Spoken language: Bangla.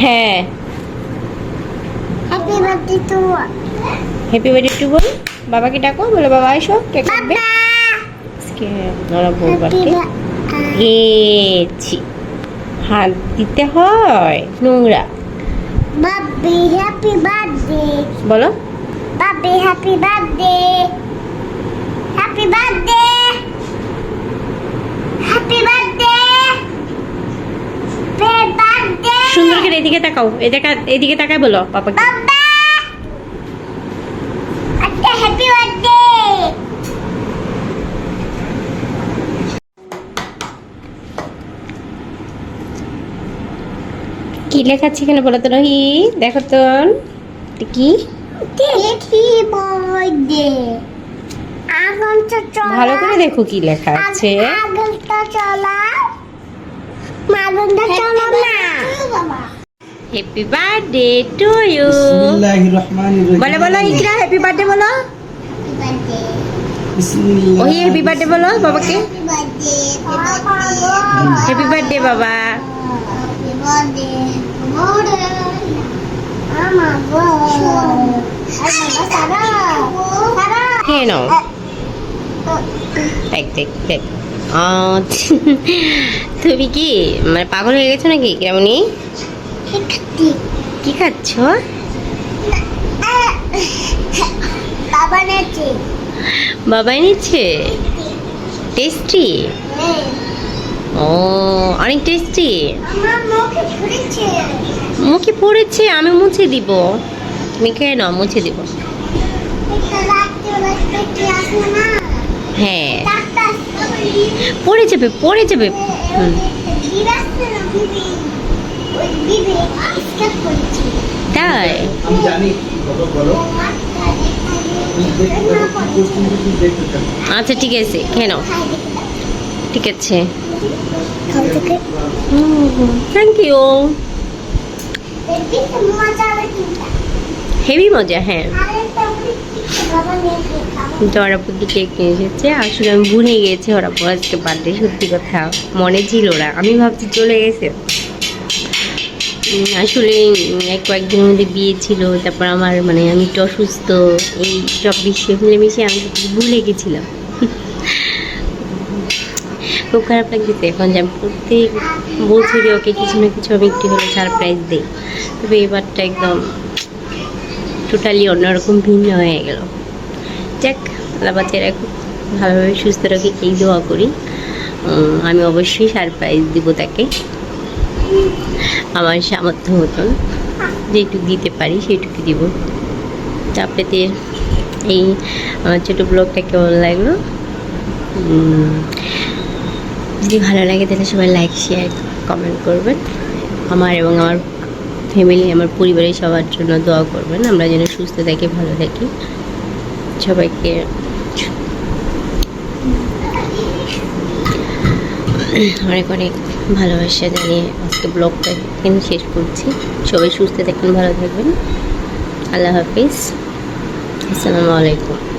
হ্যাঁ। Happy birthday to happy birthday to বল। বাবাকে ডাকো বলো বাবা এসো কেক কাটবে আজকে ওরা বউ বার্থডে এছি হাত দিতে হয় নোংরা। বাবি হ্যাপি বার্থডে বলো। Babi happy birthday happy birthday happy birthday birthday সুন্দর করে এদিকে তাকাও এদিকে এদিকে তাকায় বলো পাপাকে। বার্থডে কি লেখা আছে এখানে বলো তো রহি? দেখো তো কি? ভালো করে দেখো কি লেখা আছে। চলা। আগুনটা চলা না। হ্যাপি বার্থডে টু ইউ বলো বলো ইকরা হ্যাপি বার্থডে বলো। ওই হ্যাপি বার্থডে বলো বাবাকে। হ্যাপি বার্থডে বাবা। খেয়ে নাও। দেখ দেখ দেখ। তুমি কি মানে পাগল হয়ে গেছো নাকি? কেমনি একটি কি খাচ্ছ বাবা নেছে বাবা এনেছে টেস্টি ও অনেক টেস্টি মুখে পড়েছে আমি মুছে দিব তুমি খেয়ে নাও মুছে দিব হ্যাঁ পড়ে যাবে পড়ে যাবে হুম তাই? আমি জানি আচ্ছা ঠিক আছে খেয়ে নাও। ঠিক আছে। থ্যাংক ইউ হেভি মজা হ্যাঁ। কেক নিয়ে এসেছে। আসলে আমি ভুলে গিয়েছি ওরা আজকে বার্থডে সত্যি কথা। মনে ছিল না আমি ভাবছি চলে গেছে। আসলে এক কয়েকদিনের মধ্যে বিয়ে ছিল, তারপর আমার মানে আমি একটু অসুস্থ, এই সব বিষয় মিলেমিশে আমি ভুলে গেছিলাম। খুব খারাপ লাগছে এখন যে আমি প্রত্যেক বছরই ওকে কিছু না কিছু আমি একটু হলে সারপ্রাইজ দিই। তবে এবারটা একদম টোটালি অন্যরকম ভিন্ন হয়ে গেল। যাক, আল্লাহ বাচ্চারা খুব ভালোভাবে সুস্থ রাখি এই দোয়া করি। আমি অবশ্যই সারপ্রাইজ দিব তাকে। আমার সামর্থ্য মতন যেটুকু দিতে পারি সেটুকু দিব। তো আপনাদের এই আমার ছোটো ব্লগটা কেমন লাগল? যদি ভালো লাগে তাহলে সবাই লাইক শেয়ার কমেন্ট করবেন। আমার এবং আমার ফ্যামিলি আমার পরিবারের সবার জন্য দোয়া করবেন। আমরা যেন সুস্থ থাকি, ভালো থাকি। সবাইকে অনেক অনেক ভালোবাসা জানিয়ে আজকে ব্লগটা এখানে শেষ করছি। সবাই সুস্থ থাকবেন ভালো থাকবেন। আল্লাহ হাফিজ। আসসালামু আলাইকুম।